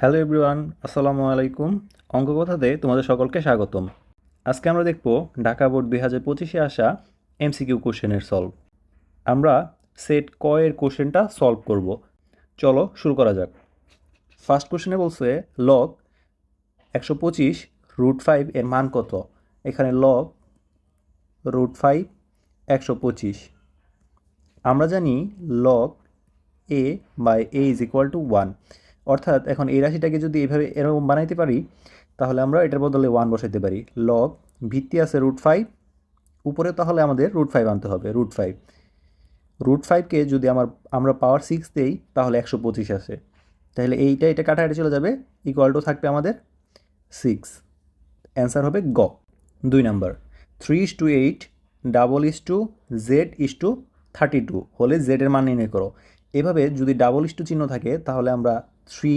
Hello everyone, আসসালামু আলাইকুম। অঙ্ক কথাতে তোমাদের সকলকে স্বাগতম। আজকে আমরা দেখব ঢাকা বোর্ড দুই হাজার পঁচিশে আসা এমসিকিউ কোশ্চেনের সলভ আমরা সেট ক এর কোশ্চেনটা সলভ করব। চলো শুরু করা যাক। ফার্স্ট কোশ্চেনে বলছে লগ একশো পঁচিশ রুট ফাইভ এর মান কত? এখানে লগ রুট ফাইভ একশো পঁচিশ। আমরা জানি log A by A is equal to one অর্থাৎ এখন এই রাশিটাকে যদি এইভাবে এরকম বানাইতে পারি, তাহলে আমরা এটার বদলে ওয়ান বসাইতে পারি। লগ ভিত্তি আছে রুট ফাইভ উপরে তাহলে আমাদের রুট ফাইভ আনতে হবে রুট ফাইভ রুট ফাইভকে যদি আমার, আমরা পাওয়ার সিক্স দেই, তাহলে একশো পঁচিশ আসে। তাহলে এইটা, এটা কাটাকাটি চলে যাবে ইকুয়াল টু থাকবে আমাদের সিক্স অ্যান্সার হবে গ। দুই number three is to eight double is to Z is to thirty two হলে জেডের মান নির্ণয় করো। এভাবে যদি ডাবল ইস টু চিহ্ন থাকে, তাহলে আমরা থ্রি,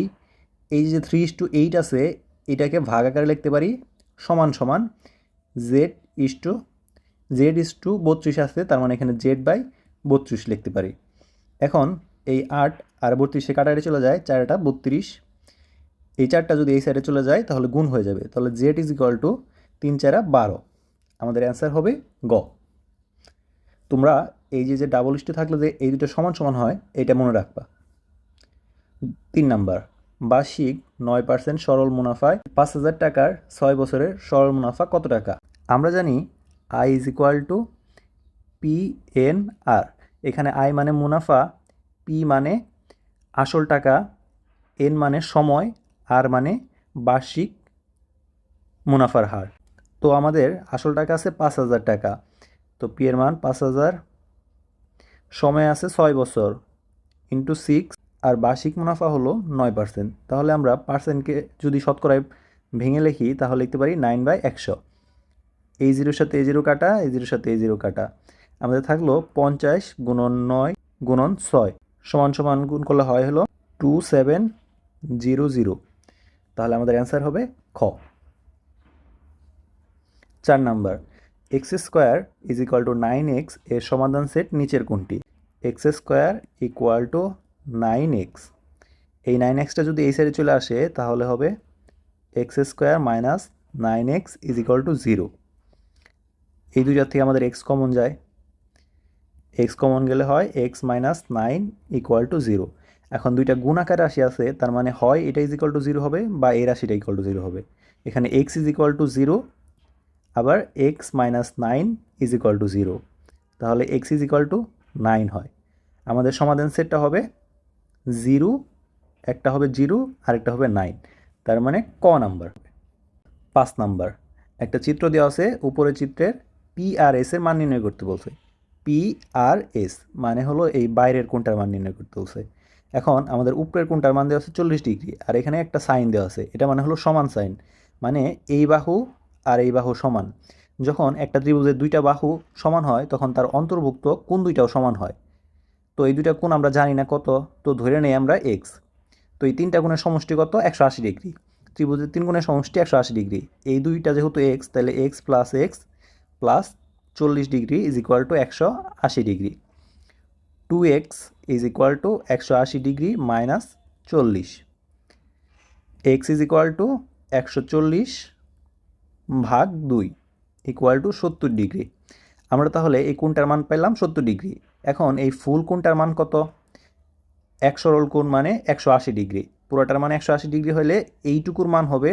এই যে থ্রি ইস টু এইট আছে, এটাকে ভাগ আকারে লিখতে পারি, সমান সমান Z is to Z is to বত্রিশ আছে, তার মানে এখানে জেড বাই বত্রিশ লিখতে পারি। এখন এই আট আর বত্রিশে কাটারে চলে যায়, চারটা বত্রিশ। এই চারটা যদি এই সাইডে চলে যায়, তাহলে গুণ হয়ে যাবে। তাহলে জেড ইজ ইকুয়াল টু তিন চারা বারো। আমাদের অ্যান্সার হবে গ। তোমরা এই যে যে ডাবল ইস্টে থাকলে যে এই দুটো সমান সমান হয়, এটা মনে রাখবা। তিন নাম্বার, বার্ষিক নয় পার্সেন্ট সরল মুনাফায় পাঁচ হাজার টাকার ছয় বছরের সরল মুনাফা কত টাকা? আমরা জানি I is equal to P N R এখানে আই মানে মুনাফা পি মানে আসল টাকা এন মানে সময় আর মানে বার্ষিক মুনাফার হার। তো আমাদের আসল টাকা আছে পাঁচ হাজার টাকা, তো পি এর মান পাঁচ হাজার, সময় আছে ছয় বছর ইন্টু সিক্স আর বার্ষিক মুনাফা হলো নয় পার্সেন্ট তাহলে আমরা পার্সেন্টকে যদি শতকরায় ভেঙে লিখি, তাহলে লিখতে পারি নাইন বাই একশো। এই জিরোর সাথে এই জিরো কাটা এই জিরোর সাথে এই জিরো কাটা। আমাদের থাকল পঞ্চাশ গুণন নয় গুণন ছয়। সমান সমান গুণ করলে হয় হলো টু সেভেন জিরো জিরো তাহলে আমাদের অ্যান্সার হবে খ। চার number. X square is equal to nine এক্সের সমাধান সেট নিচের কোনটি? X square equal to nine X. এই নাইন এক্সটা যদি এই সাইডে চলে আসে, তাহলে হবে X square minus nine X is equal to zero. এই দুইটার থেকে আমাদের এক্স কমন যায়। এক্স কমন গেলে হয় X minus nine equal to zero. এখন দুইটা গুণাকার রাশি আছে, তার মানে হয় এটা ইজ ইকুয়াল টু জিরো হবে বা এই রাশিটা ইকুয়াল টু জিরো হবে। এখানে X is equal to zero আবার X minus nine is equal to zero তাহলে X is equal to nine হয়। আমাদের সমাধান সেটটা হবে জিরো, একটা হবে জিরো, আরেকটা হবে নাইন। তার মানে ক নাম্বার। পাঁচ নাম্বার। একটা চিত্র দেওয়া আছে, উপরের চিত্রের পি আর এস এর মান নির্ণয় করতে বলছে। পি আর এস মানে হলো এই বাইরের কোনটার মান নির্ণয় করতে বলছে। এখন আমাদের উপরের কোনটার মান দেওয়া আছে চল্লিশ ডিগ্রি, আর এখানে একটা সাইন দেওয়া আছে, এটা মানে হলো সমান সাইন। মানে এই বাহু আর এই বাহু সমান। যখন একটা ত্রিভুজের দুইটা বাহু সমান হয়, তখন তার অন্তর্ভুক্ত কোন দুইটাও সমান হয়। তো এই দুইটা কোণ আমরা জানি না কত, তো ধরে নেই আমরা এক্স তো এই তিনটা কোণের সমষ্টি কত? একশো আশি ডিগ্রি। ত্রিভুজের তিন কোণের সমষ্টি একশো আশি ডিগ্রি। এই দুইটা যেহেতু এক্স তাহলে এক্স প্লাস এক্স প্লাস চল্লিশ ডিগ্রি ইজ ইকুয়াল টু একশো আশি degree. Two X is equal to একশো আশি ডিগ্রি মাইনাস চল্লিশ। এক্স ইজ ইকুয়াল টু একশো চল্লিশ ভাগ দুই ইকুয়াল টু সত্তর ডিগ্রি। আমরা তাহলে এই কোনটার মান পেলাম সত্তর ডিগ্রি। এখন এই ফুল কোনটার মান কত? এক সরল কোণ মানে একশো আশি ডিগ্রি। পুরোটার মানে একশো আশি ডিগ্রি হলে এইটুকুর মান হবে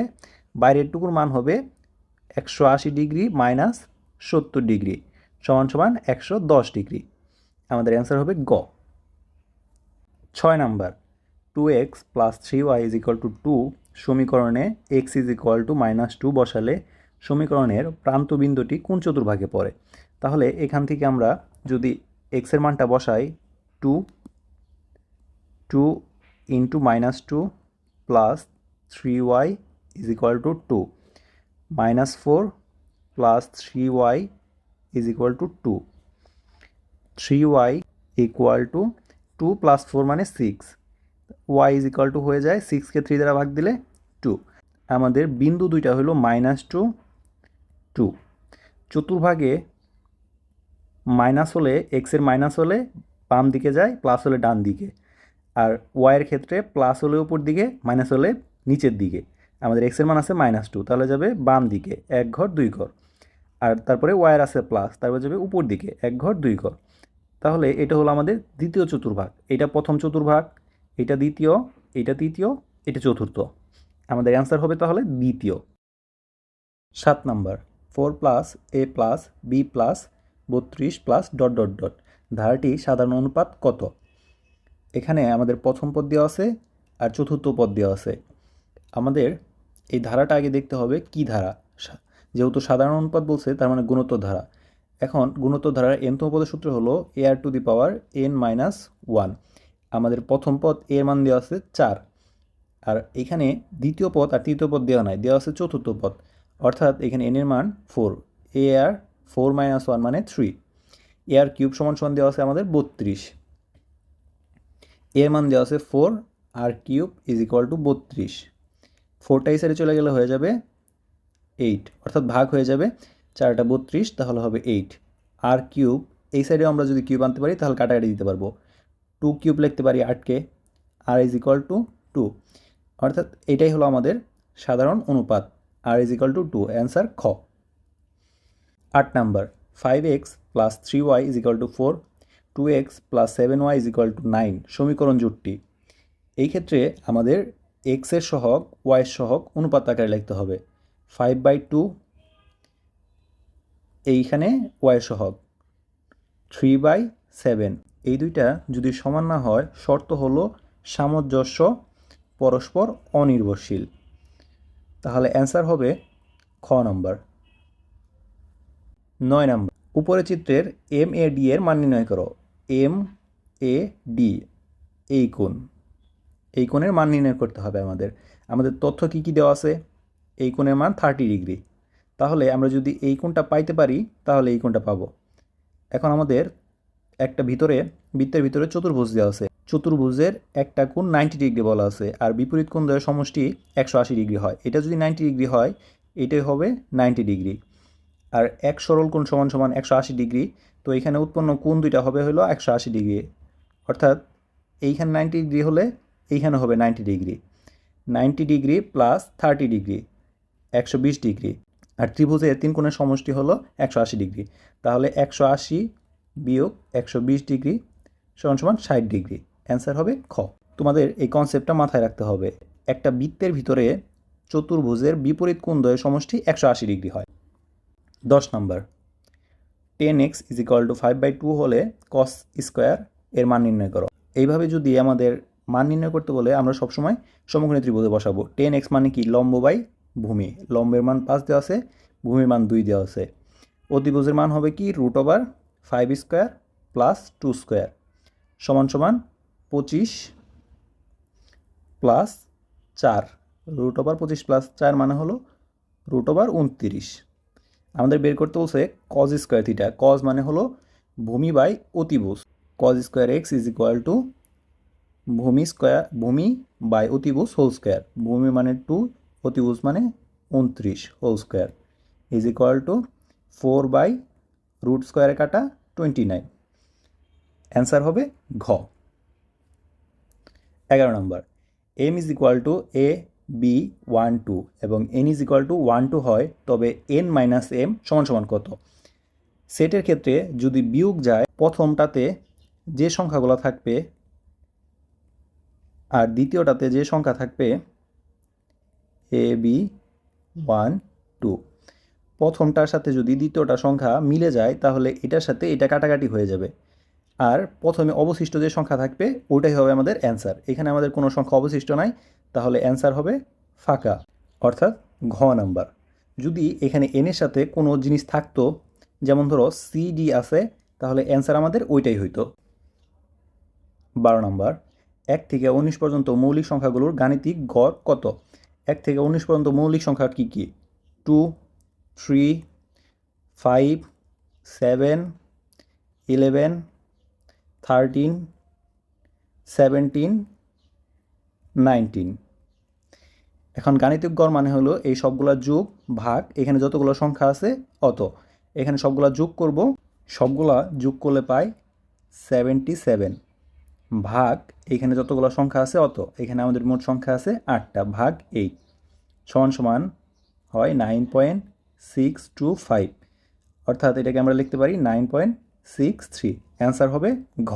বাইরের টুকুর মান হবে একশো আশি ডিগ্রি মাইনাস সত্তর ডিগ্রি সমান সমান একশো দশ ডিগ্রি। আমাদের অ্যান্সার হবে গ। ছয় number, two X plus three Y is equal to two, সমীকরণে X is equal to minus two বসালে সমীকরণের প্রান্তবিন্দুটি কোন চতুর্ভাগে পড়ে? তাহলে এখান থেকে আমরা যদি এক্সের মানটা বসাই two two into minus two plus three Y is equal to two minus four plus three Y is equal to two three Y equal to two plus four মানে six Y is equal to হয়ে যায় সিক্সকে three দ্বারা ভাগ দিলে two আমাদের বিন্দু দুইটা হলো মাইনাস টু টু। চতুর্ভাগে মাইনাস হলে এক্সের মাইনাস হলে বাম দিকে যায় প্লাস হলে ডান দিকে। আর ওয়াইয়ের ক্ষেত্রে প্লাস হলে উপর দিকে মাইনাস হলে নিচের দিকে। আমাদের এক্সের মান আছে মাইনাস টু তাহলে যাবে বাম দিকে, এক ঘর, দুই ঘর। আর তারপরে ওয়ার আছে প্লাস তারপরে যাবে উপর দিকে, এক ঘর, দুই ঘর। তাহলে এটা হলো আমাদের দ্বিতীয় চতুর্ভাগ। এটা প্রথম চতুর্ভাগ, এটা দ্বিতীয়, এটা তৃতীয়, এটা চতুর্থ। আমাদের অ্যান্সার হবে তাহলে দ্বিতীয়। সাত number. Four plus, A plus, B plus, বত্রিশ প্লাস, ডট ডট ডট। ধারাটি সাধারণ অনুপাত কত? এখানে আমাদের প্রথম পদ দেওয়া আছে আর চতুর্থ পদ দেওয়া আছে। আমাদের এই ধারাটা আগে দেখতে হবে কি ধারা? যেহেতু সাধারণ অনুপাত বলছে, তার মানে গুণোত্তর ধারা। এখন গুণোত্তর ধারার এনতম পদের সূত্র হলো A R to the power N minus one. আমাদের প্রথম পদ এর মান দেওয়া আছে চার। আর এখানে দ্বিতীয় পদ আর তৃতীয় পদ দেওয়া নাই, দেওয়া আছে চতুর্থ পদ। অর্থাৎ এখানে এন এর মান four A R four minus one মানে থ্রি এ আর কিউব সমান সমান দেওয়া আছে আমাদের বত্রিশ এর মান দেওয়া আছে four R cube is equal to বত্রিশ ফোরটা এই সাইডে চলে গেলে হয়ে যাবে এইট অর্থাৎ ভাগ হয়ে যাবে চারটা বত্রিশ, তাহলে হবে এইট আর কিউব এই সাইডে আমরা যদি কিউব আনতে পারি, তাহলে কাটাকাটি দিতে পারব টু কিউব লিখতে পারি আটকে R is equal to two অর্থাৎ এটাই হলো আমাদের সাধারণ অনুপাত। R is equal to two answer খ. আট number five X plus three Y is equal to four two X plus seven Y is equal to nine সমীকরণ জোটটি। এই ক্ষেত্রে আমাদের এক্সের সহগ ওয়াইয়ের সহগ অনুপাত আকারে লিখতে হবে। ফাইভ বাই টু এইখানে ওয়াই সহগ। থ্রি বাই সেভেন এই দুইটা যদি সমান না হয়, শর্ত হলো সামঞ্জস্য পরস্পর অনির্ভরশীল। তাহলে অ্যান্সার হবে খ নম্বর। নয় নম্বর। উপরের চিত্রের এম এ ডি এর মান নির্ণয় করো। এম এ ডি, এই কোণ। এই কোণের মান নির্ণয় করতে হবে আমাদের। আমাদের তথ্য কী কী দেওয়া আছে? এই কোণের মান থার্টি ডিগ্রি। তাহলে আমরা যদি এই কোণটা পাইতে পারি, তাহলে এই কোণটা পাবো। এখন আমাদের একটা ভিতরে, বৃত্তের ভিতরে চতুর্ভুজ দেওয়া আছে। চতুর্ভুজের একটা কোণ নাইনটি ডিগ্রি বলা আছে, আর বিপরীত কোণ দ্বয়ের সমষ্টি একশো আশি ডিগ্রি হয়। এটা যদি নাইনটি ডিগ্রি হয়, এটাই হবে নাইনটি ডিগ্রি আর এক সরল কোণ সমান সমান একশো আশি ডিগ্রি তো এখানে উৎপন্ন কোণ দুইটা হবে হলো একশো আশি ডিগ্রি অর্থাৎ এইখানে নাইনটি ডিগ্রি হলে এইখানে হবে ninety degree ninety degree plus thirty degree একশো বিশ ডিগ্রি আর ত্রিভুজের তিন কোণের সমষ্টি হলো একশো আশি ডিগ্রি তাহলে একশো আশি বিয়োগ একশো বিশ ডিগ্রি সমান সমান ষাট ডিগ্রি অ্যান্সার হবে খ। তোমাদের এই কনসেপ্টটা মাথায় রাখতে হবে। একটা বৃত্তের ভিতরে চতুর্ভুজের বিপরীত কোণ দ্বয়ের সমষ্টি একশো আশি ডিগ্রি হয়। দশ নম্বর। Ten X is equal to five by two হলে কস স্কোয়ার এর মান নির্ণয় করো। এইভাবে যদি আমাদের মান নির্ণয় করতে বলে, আমরা সবসময় সমকোণী ত্রিভুজে বসাবো। টেন এক্স মানে কি? লম্ব বাই ভূমি। লম্বের মান পাঁচ দেওয়া আছে, ভূমির মান দুই দেওয়া আছে। অতিভুজের মান হবে কি? Root over five square plus two square সমান সমান পঁচিশ প্লাস চার রুট ওভার পঁচিশ প্লাস চার মানে হলো রুট ওভার উনত্রিশ। আমাদের বের করতে বলছে কজ স্কোয়ার থিটা কজ মানে হলো ভূমি বাই অতিভুজ। Cos square x is equal to ভূমি স্কোয়ার ভূমি বাই অতিভুজ হোল স্কোয়ার ভূমি মানে টু অতিভুজ মানে উনত্রিশ whole square is equal to four by root স্কোয়ারে কাটা টোয়েন্টি নাইন অ্যান্সার হবে ঘ। এগারো নম্বর। M is equal to A B one two এবং N is equal to one two হয়, তবে এন মাইনাস এম সমান সমান কত? সেটের ক্ষেত্রে যদি বিয়োগ যায়, প্রথমটাতে যে সংখ্যাগুলো থাকবে আর দ্বিতীয়টাতে যে সংখ্যা থাকবে এ বি ওয়ান টু প্রথমটার সাথে যদি দ্বিতীয়টা সংখ্যা মিলে যায়, তাহলে এটার সাথে এটা কাটাকাটি হয়ে যাবে। আর প্রথমে অবশিষ্ট যে সংখ্যা থাকবে ওটাই হবে আমাদের অ্যান্সার এখানে আমাদের কোনো সংখ্যা অবশিষ্ট নাই, তাহলে অ্যান্সার হবে ফাঁকা, অর্থাৎ ঘ নাম্বার যদি এখানে এনের সাথে কোনো জিনিস থাকতো, যেমন ধরো সি ডি আছে, তাহলে অ্যান্সার আমাদের ওইটাই হইতো। বারো নম্বর এক থেকে উনিশ পর্যন্ত মৌলিক সংখ্যাগুলোর গাণিতিক গড় কত? এক থেকে উনিশ পর্যন্ত মৌলিক সংখ্যা কী কী? Two three five seven eleven thirteen, seventeen, nineteen. এখন গাণিতিক গড় মানে হলো এই সবগুলা যোগ ভাগ, এখানে যতগুলো সংখ্যা আছে অত। এখানে সবগুলা যোগ করব, সবগুলা যোগ করলে পাই সেভেন্টি সেভেন। ভাগ, এখানে যতগুলো সংখ্যা আছে অত, এখানে আমাদের মোট সংখ্যা আছে আটটা, ভাগ এইট। সমান সমান হয় nine point six two five. অর্থাৎ এটাকে আমরা লিখতে পারি nine point six three. Answer হবে ঘ।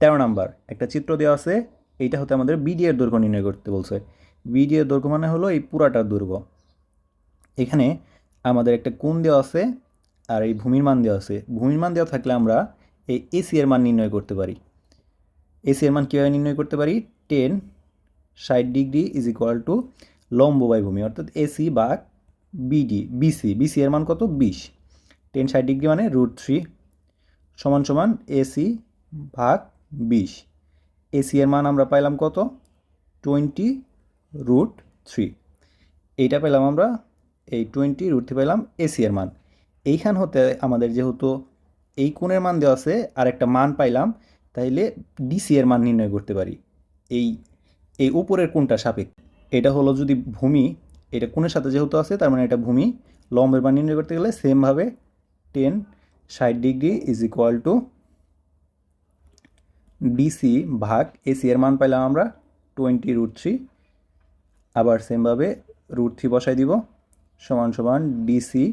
তেরো নাম্বার, একটা চিত্র দেওয়া আছে, এইটা হতে আমাদের বিডি এর দৈর্ঘ্য নির্ণয় করতে বলছে। বিডি এর দৈর্ঘ্য মানে হলো এই পুরাটার দৈর্ঘ্য। এখানে আমাদের একটা কোণ দেওয়া আছে আর এই ভূমির মান দেওয়া আছে। ভূমির মান দেওয়া থাকলে আমরা এই এসি এর মান নির্ণয় করতে পারি। এসি এর মান কীভাবে নির্ণয় করতে পারি? টেন ষাট ডিগ্রি ইজ ইকুয়াল টু লম্ব বাই ভূমি, অর্থাৎ এসি বা বিডি বিসি বিসি এর মান কত? বিশ। টেন ষাট ডিগ্রি মানে রুট থ্রি সমান সমান এসি ভাগ বিশ। এসি এর মান আমরা পাইলাম কত? Twenty root three. এইটা পেলাম আমরা, এই টোয়েন্টি রুট থ্রি পেলাম এসি এর মান। এইখান হতে আমাদের যেহেতু এই কোণের মান দেওয়া আছে আর একটা মান পাইলাম, তাইলে ডিসি এর মান নির্ণয় করতে পারি। এই এই উপরের কোণটা সাপেক্ষ। এটা হলো যদি ভূমি, এটা কোণের সাথে যেহেতু আছে, তার মানে এটা ভূমি, লম্বের মান নির্ণয় করতে গেলে সেমভাবে টেন ষাট degree is equal to DC ভাগ এসি এর মান পাইলাম আমরা টোয়েন্টি রুট থ্রি আবার সেমভাবে রুট থ্রি বসাই দিব, সমান সমান ডিসি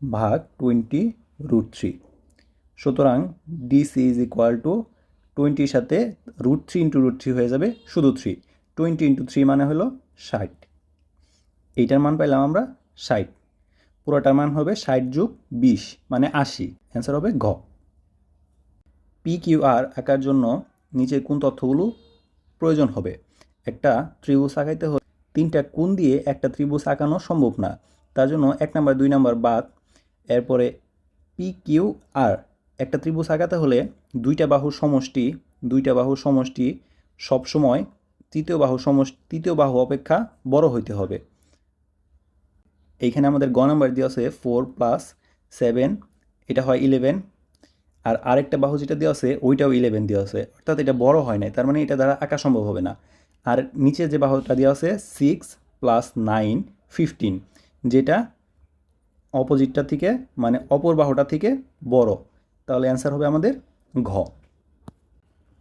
ভাগ টোয়েন্টি রুট থ্রি সুতরাং ডিসি ইজ ইকুয়াল টু টোয়েন্টির সাথে root three into root three হয়ে যাবে শুধু থ্রি টোয়েন্টি ইন্টু থ্রি মানে হলো ষাট। এইটার মান পাইলাম আমরা ষাট। পুরোটার মান হবে ষাট যুগ বিশ মানে আশি। অ্যান্সার হবে ঘ। পি কিউ আর আঁকার জন্য নিচে কোন তথ্যগুলো প্রয়োজন হবে? একটা ত্রিভুজ আঁকাইতে হলে তিনটা কোণ দিয়ে একটা ত্রিভুজ আঁকানো সম্ভব না। তার জন্য এক নাম্বার, দুই নাম্বার বাদ। এরপরে পি কিউ আর একটা ত্রিভুজ আঁকাতে হলে দুইটা বাহুর সমষ্টি, দুইটা বাহুর সমষ্টি সবসময় তৃতীয় বাহু সমষ্টি, তৃতীয় বাহু অপেক্ষা বড় হইতে হবে। এইখানে আমাদের গ নাম্বার দেওয়া আছে ফোর প্লাস সেভেন এটা হয় ইলেভেন আর আরেকটা বাহু যেটা দেওয়া আছে, ওইটাও ইলেভেন দেওয়া আছে। অর্থাৎ এটা বড় হয় নাই, তার মানে এটা দ্বারা আঁকা সম্ভব হবে না। আর নিচে যে বাহুটা দেওয়া আছে সিক্স প্লাস নাইন ফিফটিন যেটা অপোজিটটা থেকে মানে অপর বাহুটা থেকে বড়। তাহলে অ্যান্সার হবে আমাদের ঘ।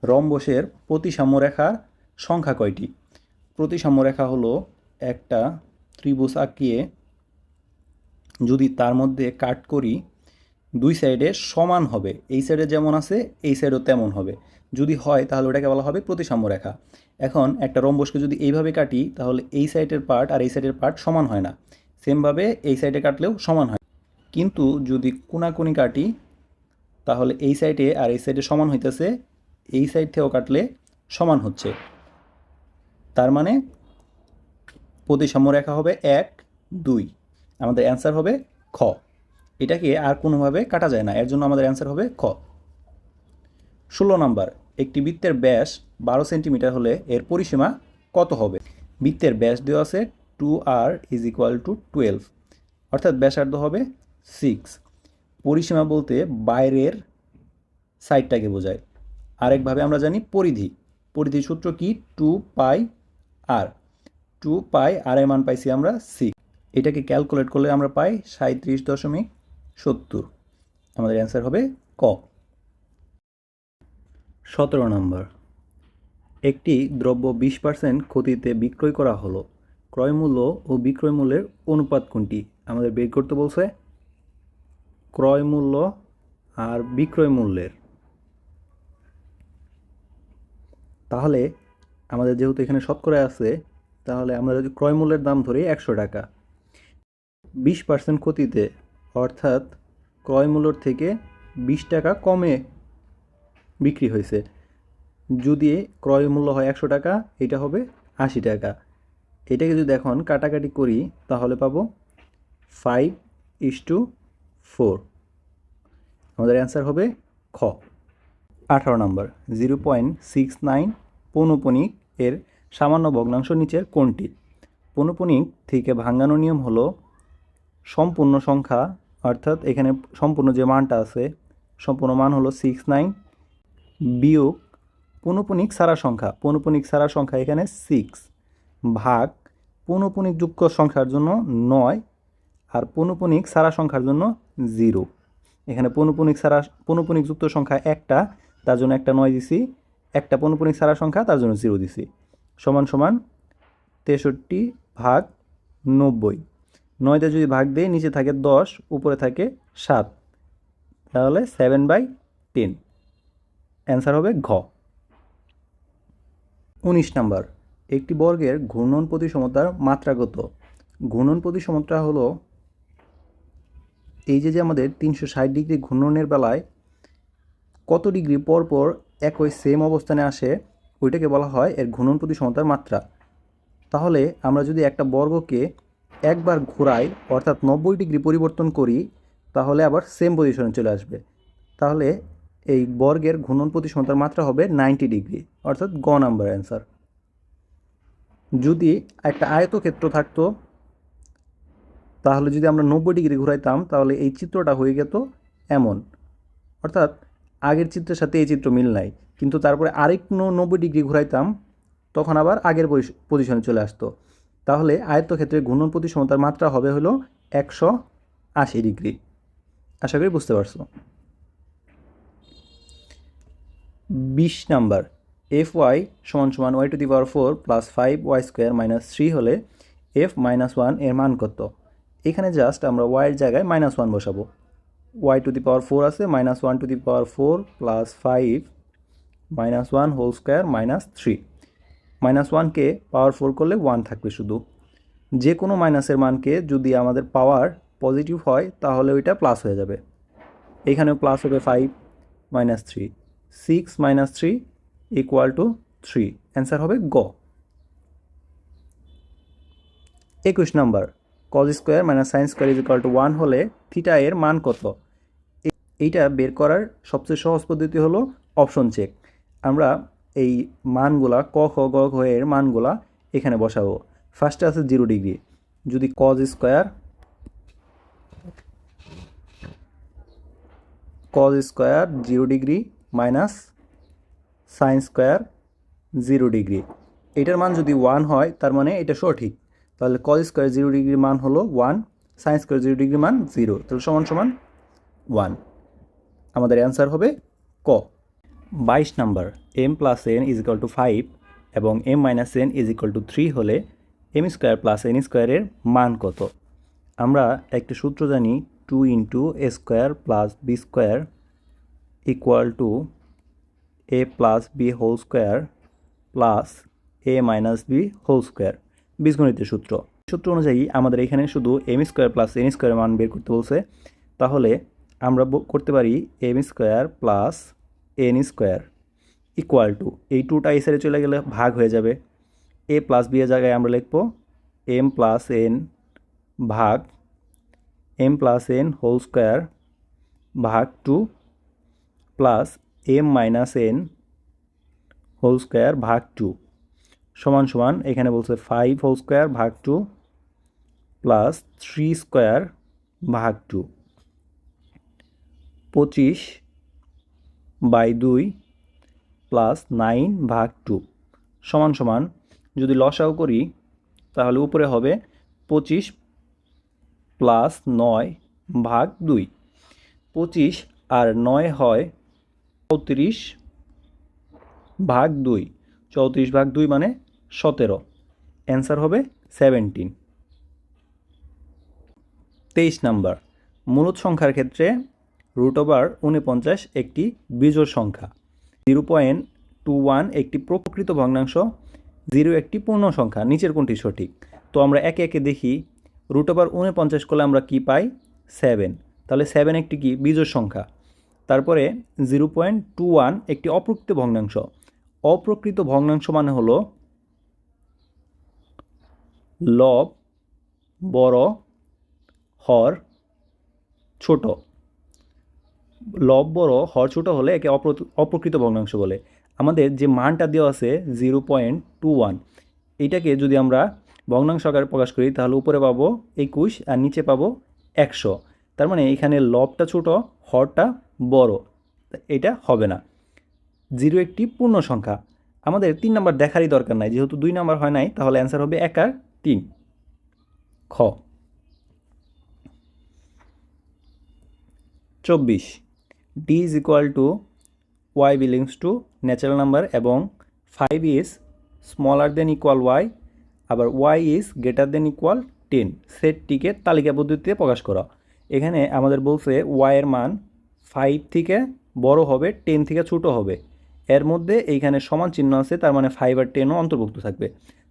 রম্বসের প্রতিসাম্য রেখার সংখ্যা কয়টি? প্রতিসাম্য রেখা হলো একটা ত্রিভুজ আঁকিয়ে যদি তার মধ্যে কাট করি, দুই সাইডে সমান হবে। এই সাইডে যেমন আছে, এই সাইডও তেমন হবে। যদি হয়, তাহলে ওটাকে বলা হবে প্রতিসাম্য রেখা। এখন একটা রম্বসকে যদি এইভাবে কাটি, তাহলে এই সাইডের পার্ট আর এই সাইডের পার্ট সমান হয় না। সেমভাবে এই সাইডে কাটলেও সমান হয়। কিন্তু যদি কোনাকুনি কাটি, তাহলে এই সাইডে আর এই সাইডে সমান হইতেছে, এই সাইড থেকেও কাটলে সমান হচ্ছে। তার মানে প্রতিসাম্য রেখা হবে এক, দুই। আমাদের অ্যান্সার হবে খ। এটাকে আর কোনোভাবে কাটা যায় না, এর জন্য আমাদের অ্যান্সার হবে খ। ষোলো নাম্বার, একটি বৃত্তের ব্যাস বারো সেন্টিমিটার হলে এর পরিসীমা কত হবে? বৃত্তের ব্যাস দেওয়া আছে two R is equal to twelve অর্থাৎ ব্যাসার্ধ হবে সিক্স পরিসীমা বলতে বাইরের সাইডটাকে বোঝায়। আরেকভাবে আমরা জানি পরিধি। পরিধি সূত্র কি? টু পাই আর টু পাই আর এর মান পাইছি আমরা সিক্স এটাকে ক্যালকুলেট করলে আমরা পাই সাঁত্রিশ দশমিক সত্তর। আমাদের অ্যান্সার হবে ক। সতেরো নম্বর। একটি দ্রব্য বিশ পার্সেন্ট ক্ষতিতে বিক্রয় করা হলো। ক্রয় মূল্য ও বিক্রয় মূল্যের অনুপাত কোনটি? আমাদের বের করতে বলছে ক্রয় মূল্য আর বিক্রয় মূল্যের। তাহলে আমাদের যেহেতু এখানে শতকরা আছে, তাহলে আমরা যদি ক্রয় মূল্যের দাম ধরি একশো টাকা। বিশ পার্সেন্ট ক্ষতিতে, অর্থাৎ ক্রয় মূল্যর থেকে বিশ টাকা কমে বিক্রি হয়েছে। যদি ক্রয় মূল্য হয় একশো টাকা, এটা হবে আশি টাকা। এটাকে যদি এখন কাটাকাটি করি, তাহলে পাবো ফাইভ ইস টু ফোর আমাদের অ্যান্সার হবে খ। আঠারো নম্বর জিরো পয়েন্ট সিক্স নাইন পৌনপণিক এর সামান্য ভগ্নাংশ নিচের কোনটি? পৌনপণিক থেকে ভাঙানো নিয়ম হলো সম্পূর্ণ সংখ্যা, অর্থাৎ এখানে সম্পূর্ণ যে মানটা আছে, সম্পূর্ণ মান হলো সিক্স নাইন বিয়োগ পৌনপণিক সারা সংখ্যা। পৌনপণিক সারা সংখ্যা এখানে সিক্স ভাগ পৌনপণিক যুক্ত সংখ্যার জন্য নয় আর পৌনপণিক সারা সংখ্যার জন্য জিরো এখানে পৌনপণিক সারা পৌনপণিক যুক্ত সংখ্যা একটা, তার জন্য একটা নয় দিছি। একটা পৌনপুনিক সারা সংখ্যা, তার জন্য জিরো দিছি। সমান সমান তেষট্টি ভাগ নব্বই। নয়তে যদি ভাগ দেয় নিচে থাকে দশ, উপরে থাকে সাত, তাহলে সেভেন বাই টেন অ্যান্সার হবে ঘ। উনিশ নাম্বার, একটি বর্গের ঘূর্ণন প্রতিসমতার মাত্রাগত ঘূর্ণন প্রতিসমতা হলো এই যে যে আমাদের তিনশো ষাট ডিগ্রি ঘূর্ণনের বেলায় কত ডিগ্রি পর পর একই সেম অবস্থানে আসে, ওইটাকে বলা হয় এর ঘূর্ণন প্রতিসমতার মাত্রা। তাহলে আমরা যদি একটা বর্গকে একবার ঘোরাই অর্থাৎ নব্বই ডিগ্রি পরিবর্তন করি, তাহলে আবার সেম পজিশনে চলে আসবে। তাহলে এই বর্গের ঘূর্ণন প্রতিসমতার মাত্রা হবে নাইনটি ডিগ্রি, অর্থাৎ গ নাম্বার অ্যান্সার যদি একটা আয়তক্ষেত্র থাকতো, তাহলে যদি আমরা নব্বই ডিগ্রি ঘুরাইতাম, তাহলে এই চিত্রটা হয়ে যেত এমন। অর্থাৎ আগের চিত্রের সাথে এই চিত্র মিল নাই, কিন্তু তারপরে আরেক নব্বই ডিগ্রি ঘুরাইতাম, তখন আবার আগের পজিশনে চলে আসতো। তাহলে আয়ত্তক্ষেত্রে ঘূর্ণন প্রতিসমতার মাত্রা হবে হলো একশো আশি ডিগ্রি। আশা করি বুঝতে পারছ। বিশ নাম্বার এফ ওয়াই সমান সমান Y to the power four plus five Y square minus three হলে এফ মাইনাস ওয়ানের মান কত? এখানে জাস্ট আমরা ওয়াইয়ের জায়গায় মাইনাস ওয়ান বসাবো। Y to the power four আছে minus one to the power four plus five minus one whole square minus three minus ওয়ানকে পাওয়ার ফোর করলে ওয়ান থাকবে শুধু। যে কোনো মাইনাসের মানকে যদি আমাদের পাওয়ার পজিটিভ হয়, তাহলে ওইটা প্লাস হয়ে যাবে। এখানেও প্লাস হবে five minus three. Six minus three equal to three. Answer হবে গ। একুশ number. Cos square minus sine square is equal to one হলে থিটা এর মান কত? এইটা বের করার সবচেয়ে সহজ পদ্ধতি হলো অপশন চেক। আমরা এই মানগুলা ক, খ, গ, ঘ এর মানগুলা এখানে বসাবো। ফার্স্টে আছে জিরো ডিগ্রি যদি cos square cos square zero degree minus sine square zero degree এটার মান যদি ওয়ান হয়, তার মানে এটা সঠিক। তাহলে কজ স্কোয়ার জিরো ডিগ্রির মান হলো ওয়ান সাইন স্কোয়ার জিরো ডিগ্রির মান জিরো তাহলে সমান সমান ওয়ান আমাদের অ্যান্সার হবে ক। বাইশ number M plus N is equal to five এবং M minus N is equal to three হলে এম স্কোয়ার প্লাস এন স্কোয়ারের মান কত? আমরা একটা সূত্র জানি two into A square plus B square equal to A plus B whole square plus A minus B whole square বীজগণিতের সূত্র। সূত্র অনুযায়ী আমাদের এখানে শুধু M square plus N square মান বের করতে বলছে। তাহলে আমরা করতে পারি M square plus N square equal to এই টুটা এই চলে গেলে ভাগ হয়ে যাবে। এ প্লাস বি এর জায়গায় আমরা লিখব এম প্লাস এন ভাগ M plus N whole square ভাগ two plus M minus N whole square ভাগ টু সমান সমান এখানে বলছে ফাইভ হোল স্কোয়ার ভাগ টু প্লাস থ্রি স্কোয়ার ভাগ টু পঁচিশ বাই দুই প্লাস নাইন ভাগ টু সমান সমান যদি লসাও করি, তাহলে উপরে হবে পঁচিশ প্লাস নয় ভাগ দুই। পঁচিশ আর নয় হয় চৌত্রিশ ভাগ দুই। চৌত্রিশ ভাগ দুই মানে সতেরো। অ্যান্সার হবে সেভেন্টিন। তেইশ নাম্বার, মূলত সংখ্যার ক্ষেত্রে রুট ওভার উনপঞ্চাশ একটি বিজোড় সংখ্যা জিরো পয়েন্ট টু ওয়ান একটি প্রকৃত ভগ্নাংশ জিরো একটি পূর্ণ সংখ্যা, নিচের কোনটি সঠিক? তো আমরা একে একে দেখি রুট ওভার উনপঞ্চাশ করলে আমরা কি পাই? সেভেন তাহলে সেভেন একটি কি? বিজোড় সংখ্যা। তারপরে জিরো পয়েন্ট টু ওয়ান একটি অপ্রকৃত ভগ্নাংশ। অপ্রকৃত ভগ্নাংশ মানে হলো লব, বড়, হর, ছোট। লব বড় হর ছোট হলে একে অপ্রকৃত ভগ্নাংশ বলে। আমাদের যে মানটা দেওয়া আছে জিরো পয়েন্ট টু ওয়ান এইটাকে যদি আমরা ভগ্নাংশ আকারে প্রকাশ করি, তাহলে উপরে পাবো একুশ আর নিচে পাবো একশো। তার মানে এখানে লবটা ছোট, হরটা বড়। এটা হবে না। জিরো একটি পূর্ণ সংখ্যা। আমাদের তিন নাম্বার দেখারই দরকার নাই। যেহেতু দুই নাম্বার হয় নাই, তাহলে অ্যান্সার হবে এক আর তিন। খ। চব্বিশ। D is equal to Y belongs to natural number এবং five is smaller than equal Y আবার Y is greater than equal ten সেটটিকে তালিকা পদ্ধতিতে প্রকাশ করা। এখানে আমাদের বলছে ওয়াইয়ের মান ফাইভ থেকে বড় হবে টেন থেকে ছোটো হবে। এর মধ্যে এইখানে সমান চিহ্ন আছে, তার মানে ফাইভ আর টেনও অন্তর্ভুক্ত থাকবে।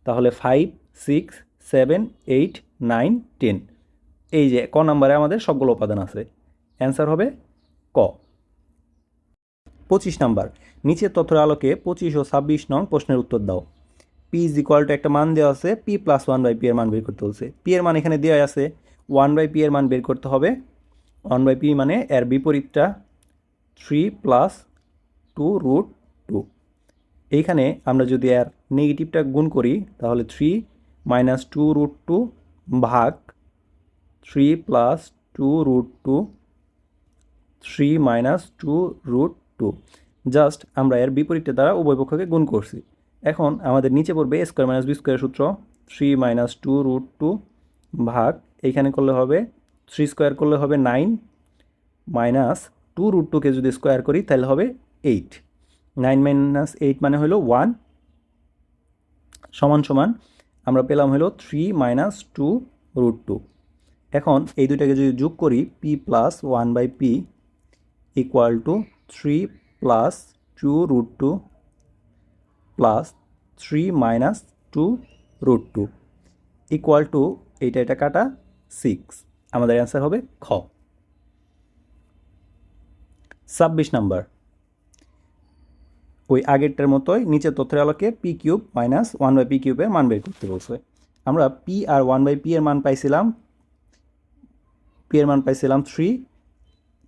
তাহলে five six seven eight nine ten এই যে ক নাম্বারে আমাদের সবগুলো উপাদান আছে। অ্যান্সার হবে ক। পঁচিশ নাম্বার। নিচের তথ্যের আলোকে পঁচিশ ও ছাব্বিশ নং প্রশ্নের উত্তর দাও। পি ইজ ইকুয়াল টু একটা মান দেওয়া আছে P plus one by P এর মান বের করতে বলছে। পি এর মান এখানে দেওয়া আছে ওয়ান বাই পি এর মান বের করতে হবে। ওয়ান বাই পি মানে এর বিপরীতটা three plus two root two এইখানে আমরা যদি এর নেগেটিভটা গুণ করি, তাহলে three minus two root two ভাগ three plus two root two three minus two root two. Just আমরা এর বিপরীতটা দ্বারা উভয় পক্ষকে গুণ করছি। এখন আমাদের নিচে পড়বে স্কোয়ার মাইনাস বি স্কোয়ার সূত্র। Three minus two root two ভাগ, এইখানে করলে হবে থ্রি স্কোয়ার করলে হবে নাইন মাইনাস টু রুট টুকে যদি স্কোয়ার করি তাহলে হবে এইট নাইন মাইনাস এইট মানে হলো ওয়ান সমান সমান আমরা পেলাম হলো three minus two root two এখন এই দুইটাকে যদি যোগ করি P plus one by P equal to three plus two root two plus three minus two root two equal to এইটা এটা কাটা সিক্স আমাদের অ্যান্সার হবে খ। ছাব্বিশ নাম্বার। ওই আগেরটার মতোই নিচের তথ্যের আলোকে P cube minus one by P কিউবের মান বের করতে বলছে। আমরা পি আর ওয়ান বাই পি এর মান পাইছিলাম পি এর মান পাইছিলাম three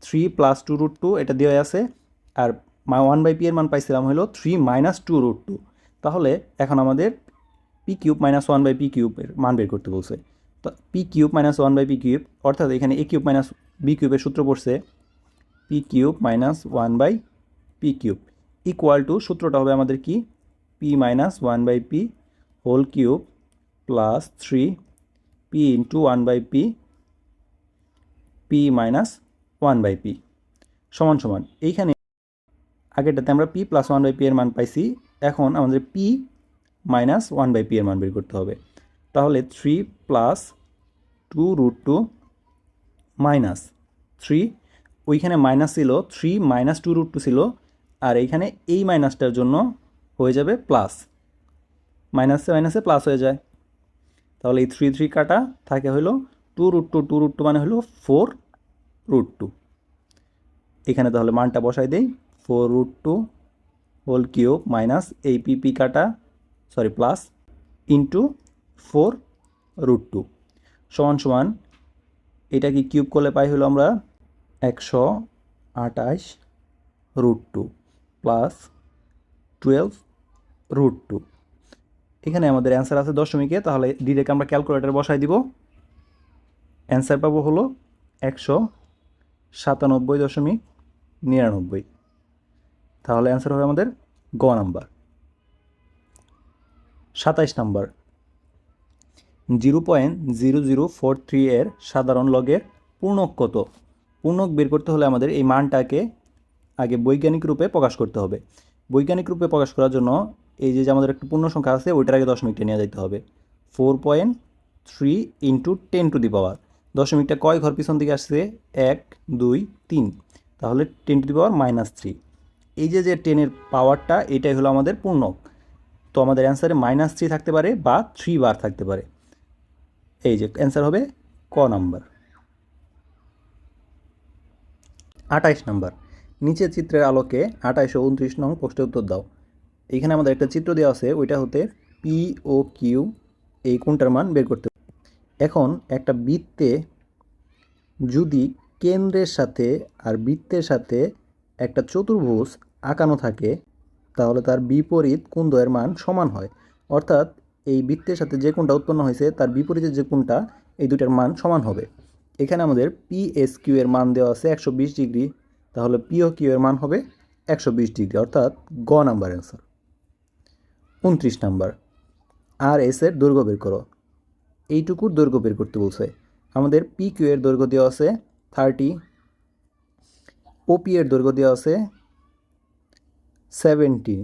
three plus two root two এটা দেওয়া আছে। আর ওয়ান বাই পি এর মান পাইছিলাম হলো three minus two root two তাহলে এখন আমাদের P cube minus one by P কিউবের মান বের করতে বলছে। তো P cube minus one by P cube অর্থাৎ এখানে এ কিউব মাইনাস বি কিউবের সূত্র পড়ছে। P cube minus one by P cube equal to সূত্রটা হবে আমাদের কি? P minus one by P whole cube plus three P into one by P P minus one by P সমান সমান। এইখানে আগেরটাতে আমরা P plus one by P এর মান পাইছি, এখন আমাদের P minus one by P এর মান বের করতে হবে। তাহলে three plus two root two minus three ওইখানে মাইনাস ছিল three minus two root two ছিল, আর এইখানে এই মাইনাসটার জন্য হয়ে যাবে প্লাস মাইনাসে মাইনাসে প্লাস হয়ে যায়। তাহলে এই থ্রি থ্রি কাটা, থাকে হলো two root two two root two মানে হলো ফোর রুট টু এখানে তাহলে মানটা বসাই দেই four root two whole cube minus এই পি পি কাটা sorry plus into four root two সমান সমান এটা কি কিউব করলে পাই হলো আমরা একশো আটাইশ root two plus twelve root two এখানে আমাদের অ্যান্সার আছে দশমিকে, তাহলে ডিরেক্ট আমরা ক্যালকুলেটার বসাই দিব। অ্যান্সার পাবো হলো একশো সাতানব্বই দশমিক নিরানব্বই। তাহলে অ্যান্সার হবে আমাদের গ নাম্বার। সাতাইশ number. Zero point zero zero four three এর সাধারণ লগের পূর্ণক কত? পূর্ণক বের করতে হলে আমাদের এই মানটাকে আগে বৈজ্ঞানিক রূপে প্রকাশ করতে হবে। বৈজ্ঞানিক রূপে প্রকাশ করার জন্য এই যে আমাদের একটা পূর্ণ সংখ্যা আছে, ওইটার আগে দশমিকটা নিয়ে যেতে হবে। Four point three into ten to the power. দশমিকটা কয় ঘর পিছন দিকে আসছে? এক, দুই, তিন। তাহলে ten to the power minus three এই যে যে টেনের পাওয়ারটা এটাই হলো আমাদের পূর্ণক তো আমাদের অ্যান্সারে মাইনাস থ্রি থাকতে পারে বা থ্রি বার থাকতে পারে। এই যে অ্যান্সার হবে ক নাম্বার আঠাইশ নাম্বার নিচের চিত্রের আলোকে আঠাইশো উনত্রিশ নং প্রশ্নের উত্তর দাও। এখানে আমাদের একটা চিত্র দেওয়া আছে, ওইটা হতে পি ও কিউ এই কোনটার মান বের করতে। এখন একটা বৃত্তে যদি কেন্দ্রের সাথে আর বৃত্তের সাথে একটা চতুর্ভুজ আঁকানো থাকে, তাহলে তার বিপরীত কুন্দয়ের মান সমান হয়? অর্থাৎ এই বৃত্তের সাথে যে কোনটা উৎপন্ন হয়েছে, তার বিপরীতে যে কোনটা, এই দুটার মান সমান হবে। এখানে আমাদের পি এস কিউ এর মান দেওয়া আছে একশো বিশ ডিগ্রি, তাহলে পিও কিউ এর মান হবে একশো বিশ ডিগ্রি, অর্থাৎ গ নাম্বার অ্যান্সার। উনত্রিশ নাম্বার। আর এস এর দৈর্ঘ্য বের করো। এইটুকুর দৈর্ঘ্য বের করতে বলছে। আমাদের পি কিউ এর দৈর্ঘ্য দেওয়া আছে থার্টি ওপি এর দৈর্ঘ্য দেওয়া আছে সেভেন্টিন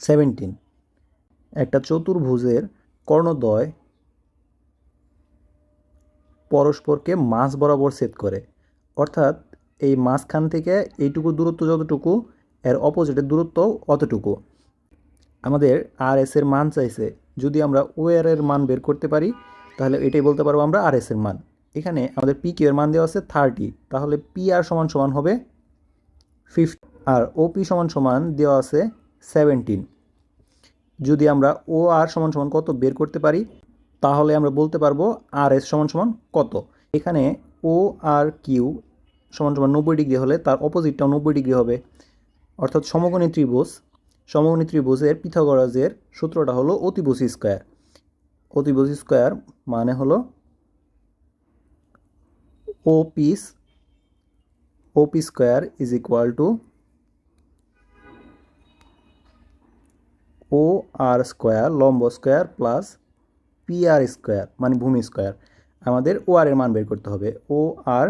সেভেন্টিন একটা চতুর্ভুজের কর্ণদ্বয় পরস্পরকে মাঝ বরাবর ছেদ করে। অর্থাৎ এই মাঝখান থেকে এইটুকু দূরত্ব যতটুকু, এর অপোজিটের দূরত্ব অতটুকু। আমাদের আর এস এর মান চাইছে। যদি আমরা ও আর এর মান বের করতে পারি, তাহলে এটাই বলতে পারব আমরা আর এর মান। এখানে আমাদের পি কিউ এর মান দেওয়া আছে থার্টি তাহলে পি আর সমান সমান হবে ফিফটি আর ও পি সমান সমান দেওয়া আছে সেভেন্টিন যদি আমরা ও আর সমান সমান কত বের করতে পারি, তাহলে আমরা বলতে পারব আর এস সমান সমান কত। এখানে ও আর কিউ সমান সমান নব্বই ডিগ্রি হলে তার অপোজিটটাও নব্বই ডিগ্রি হবে। অর্থাৎ সমকোণী ত্রিভুজ সমকোণী ত্রিভুজের পিথাগোরাসের সূত্রটা হলো অতিভুজ স্কোয়ার। অতিভুজ স্কোয়ার মানে হলো O piece O P square is equal to O R square, লম্ব square plus P R square মানে ভূমি স্কোয়ার। আমাদের ও আর এর মান বের করতে হবে। O R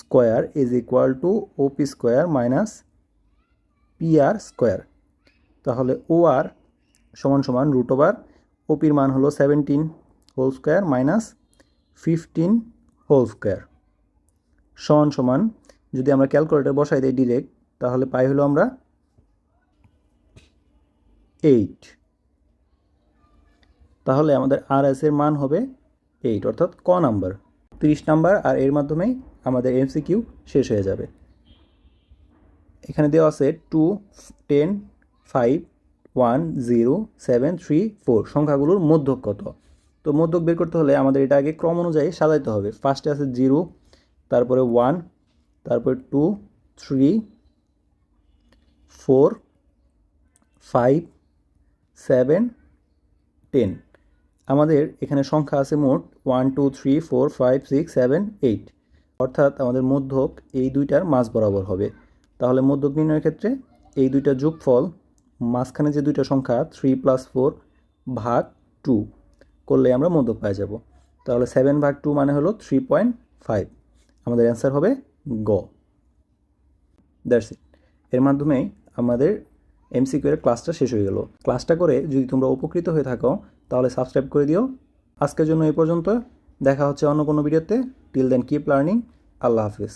square is equal to O P square minus P R square তাহলে ও আর সমান সমান রুট ওভার ওপির মান হলো seventeen whole square minus fifteen whole square সমান সমান, যদি আমরা ক্যালকুলেটর বসাই দিই ডিরেক্ট তাহলে পাই হলো আমরা এইট তাহলে আমাদের আর এর মান হবে এইট অর্থাৎ ক নাম্বার তিরিশ নাম্বার আর এর মাধ্যমেই আমাদের এমসিকিউ শেষ হয়ে যাবে। এখানে দেওয়া আছে two ten five one zero seven three four সংখ্যাগুলোর মধ্যক কত? তো মধ্যক বের করতে হলে আমাদের এটা আগে ক্রম অনুযায়ী সাজাইতে হবে। ফার্স্টে আছে জিরো তারপরে ওয়ান তারপরে two three four five seven ten আমাদের এখানে সংখ্যা আছে মোট one two three four five six seven eight অর্থাৎ আমাদের মধ্যক এই দুইটার মাঝ বরাবর হবে। তাহলে মধ্যক নির্ণয়ের ক্ষেত্রে এই দুইটা যোগফল মাঝখানে যে দুইটা সংখ্যা থ্রি প্লাস ফোর ভাগ টু করলে আমরা মধ্যক পেয়ে যাব। তাহলে সেভেন ভাগ টু মানে হলো থ্রি পয়েন্ট ফাইভ আমাদের অ্যান্সার হবে গ। দ্যাটস ইট এর মাধ্যমেই আমাদের এমসিকিউ এর ক্লাসটা শেষ হয়ে গেল। ক্লাসটা করে যদি তোমরা উপকৃত হয়ে থাকো, তাহলে সাবস্ক্রাইব করে দিও। আজকের জন্য এই পর্যন্ত। দেখা হচ্ছে অন্য কোনো ভিডিওতে টিল দেন কিপ লার্নিং আল্লাহ হাফিজ।